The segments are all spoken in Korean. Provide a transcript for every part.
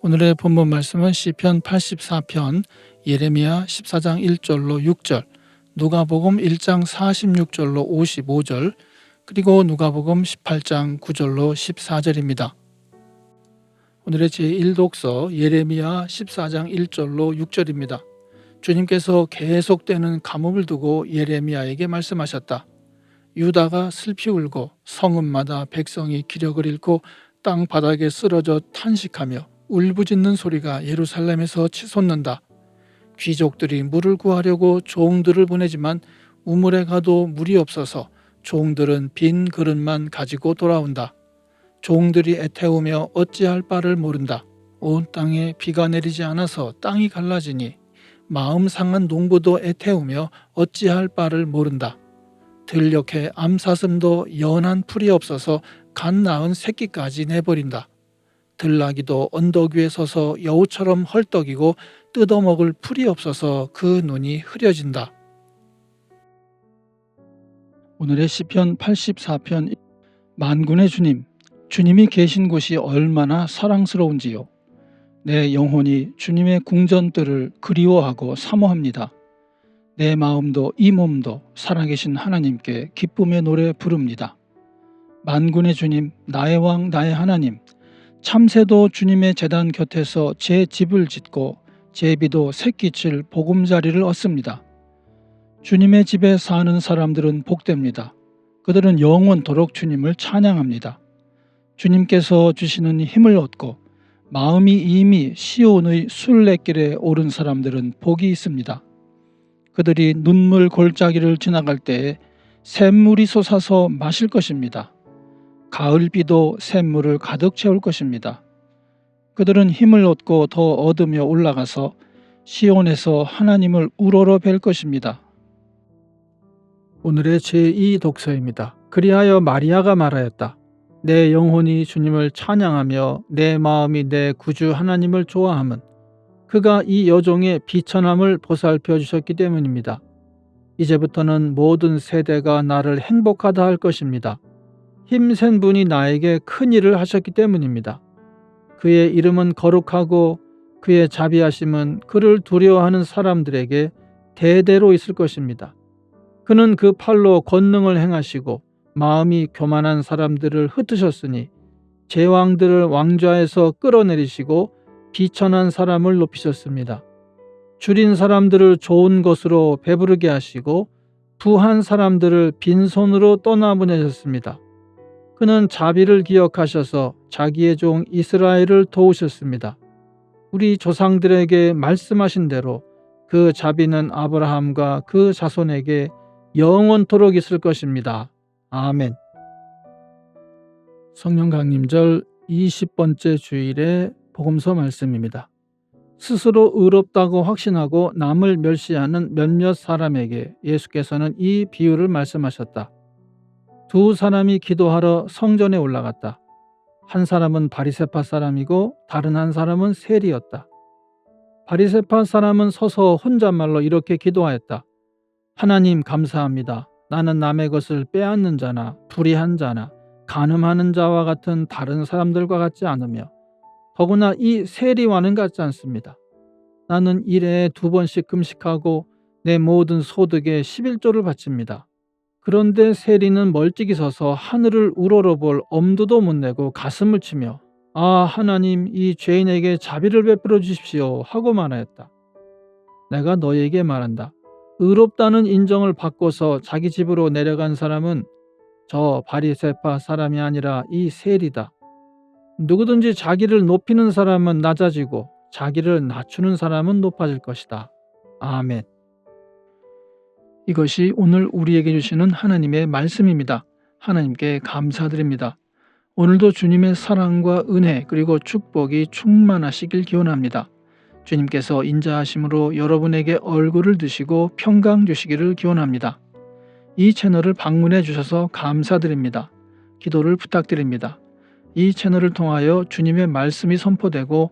오늘의 본문 말씀은 시편 84편, 예레미야 14장 1절로 6절, 누가복음 1장 46절로 55절, 그리고 누가복음 18장 9절로 14절입니다. 오늘의 제1독서 예레미야 14장 1절로 6절입니다. 주님께서 계속되는 가뭄을 두고 예레미야에게 말씀하셨다. 유다가 슬피 울고 성읍마다 백성이 기력을 잃고 땅 바닥에 쓰러져 탄식하며 울부짖는 소리가 예루살렘에서 치솟는다. 귀족들이 물을 구하려고 종들을 보내지만 우물에 가도 물이 없어서 종들은 빈 그릇만 가지고 돌아온다. 종들이 애태우며 어찌할 바를 모른다. 온 땅에 비가 내리지 않아서 땅이 갈라지니 마음 상한 농부도 애태우며 어찌할 바를 모른다. 들녘에 암사슴도 연한 풀이 없어서 갓 낳은 새끼까지 내버린다. 들나기도 언덕 위에 서서 여우처럼 헐떡이고 뜯어먹을 풀이 없어서 그 눈이 흐려진다. 오늘의 시편 84편 만군의 주님, 주님이 계신 곳이 얼마나 사랑스러운지요. 내 영혼이 주님의 궁전들을 그리워하고 사모합니다. 내 마음도 이 몸도 살아계신 하나님께 기쁨의 노래 부릅니다. 만군의 주님, 나의 왕, 나의 하나님, 참새도 주님의 재단 곁에서 제 집을 짓고 제비도 새끼칠 보금자리를 얻습니다. 주님의 집에 사는 사람들은 복됩니다. 그들은 영원토록 주님을 찬양합니다. 주님께서 주시는 힘을 얻고 마음이 이미 시온의 순례길에 오른 사람들은 복이 있습니다. 그들이 눈물 골짜기를 지나갈 때에 샘물이 솟아서 마실 것입니다. 가을비도 샘물을 가득 채울 것입니다. 그들은 힘을 얻고 더 얻으며 올라가서 시온에서 하나님을 우러러 뵐 것입니다. 오늘의 제2 독서입니다. 그리하여 마리아가 말하였다. 내 영혼이 주님을 찬양하며 내 마음이 내 구주 하나님을 좋아함은 그가 이 여종의 비천함을 보살펴 주셨기 때문입니다. 이제부터는 모든 세대가 나를 행복하다 할 것입니다. 힘센 분이 나에게 큰 일을 하셨기 때문입니다. 그의 이름은 거룩하고 그의 자비하심은 그를 두려워하는 사람들에게 대대로 있을 것입니다. 그는 그 팔로 권능을 행하시고 마음이 교만한 사람들을 흩으셨으니 제왕들을 왕좌에서 끌어내리시고 비천한 사람을 높이셨습니다. 줄인 사람들을 좋은 것으로 배부르게 하시고 부한 사람들을 빈손으로 떠나보내셨습니다. 그는 자비를 기억하셔서 자기의 종 이스라엘을 도우셨습니다. 우리 조상들에게 말씀하신 대로 그 자비는 아브라함과 그 자손에게 영원토록 있을 것입니다. 아멘. 성령 강림절 20번째 주일의 복음서 말씀입니다. 스스로 의롭다고 확신하고 남을 멸시하는 몇몇 사람에게 예수께서는 이 비유를 말씀하셨다. 두 사람이 기도하러 성전에 올라갔다. 한 사람은 바리세파 사람이고 다른 한 사람은 세리였다. 바리세파 사람은 서서 혼잣말로 이렇게 기도하였다. 하나님 감사합니다. 나는 남의 것을 빼앗는 자나 불의한 자나 간음하는 자와 같은 다른 사람들과 같지 않으며 더구나 이 세리와는 같지 않습니다. 나는 일에 두 번씩 금식하고 내 모든 소득의 11조를 바칩니다. 그런데 세리는 멀찍이 서서 하늘을 우러러볼 엄두도 못 내고 가슴을 치며 아 하나님 이 죄인에게 자비를 베풀어 주십시오 하고 말하였다. 내가 너에게 말한다. 의롭다는 인정을 받고서 자기 집으로 내려간 사람은 저 바리세파 사람이 아니라 이 세리다. 누구든지 자기를 높이는 사람은 낮아지고 자기를 낮추는 사람은 높아질 것이다. 아멘. 이것이 오늘 우리에게 주시는 하나님의 말씀입니다. 하나님께 감사드립니다. 오늘도 주님의 사랑과 은혜 그리고 축복이 충만하시길 기원합니다. 주님께서 인자하심으로 여러분에게 얼굴을 드시고 평강 주시기를 기원합니다. 이 채널을 방문해 주셔서 감사드립니다. 기도를 부탁드립니다. 이 채널을 통하여 주님의 말씀이 선포되고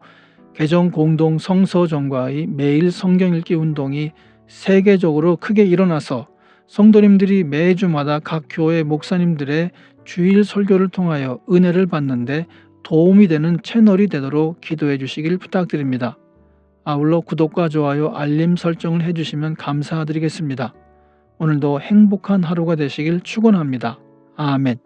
개정 공동 성서정과의 매일 성경 읽기 운동이 세계적으로 크게 일어나서 성도님들이 매주마다 각 교회 목사님들의 주일 설교를 통하여 은혜를 받는데 도움이 되는 채널이 되도록 기도해 주시길 부탁드립니다. 아울러 구독과 좋아요, 알림 설정을 해주시면 감사드리겠습니다. 오늘도 행복한 하루가 되시길 축원합니다. 아멘.